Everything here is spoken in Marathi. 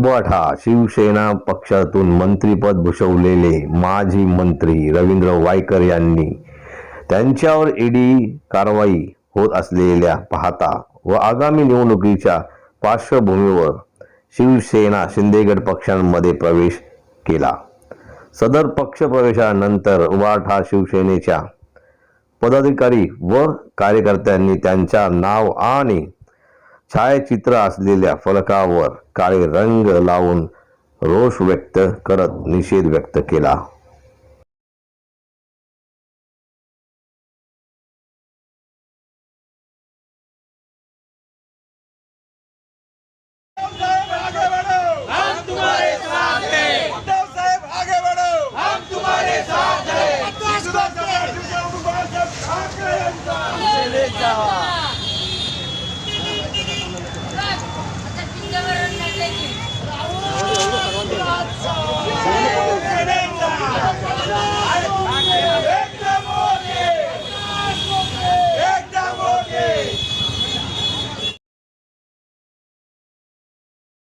उबाठा शिवसेना पक्षातून मंत्रीपद भूषवलेले माजी मंत्री रवींद्र वायकर यांनी त्यांच्यावर ईडी कारवाई होत असलेल्या पाहता व आगामी निवडणुकीच्या पार्श्वभूमीवर शिवसेना शिंदेगड पक्षांमध्ये प्रवेश केला. सदर पक्ष प्रवेशानंतर उबाठा शिवसेनेच्या पदाधिकारी व कार्यकर्त्यांनी त्यांच्या नाव आणि छायाचित्र असलेल्या फलकावर काळे रंग लावून रोष व्यक्त करत निषेध व्यक्त केला.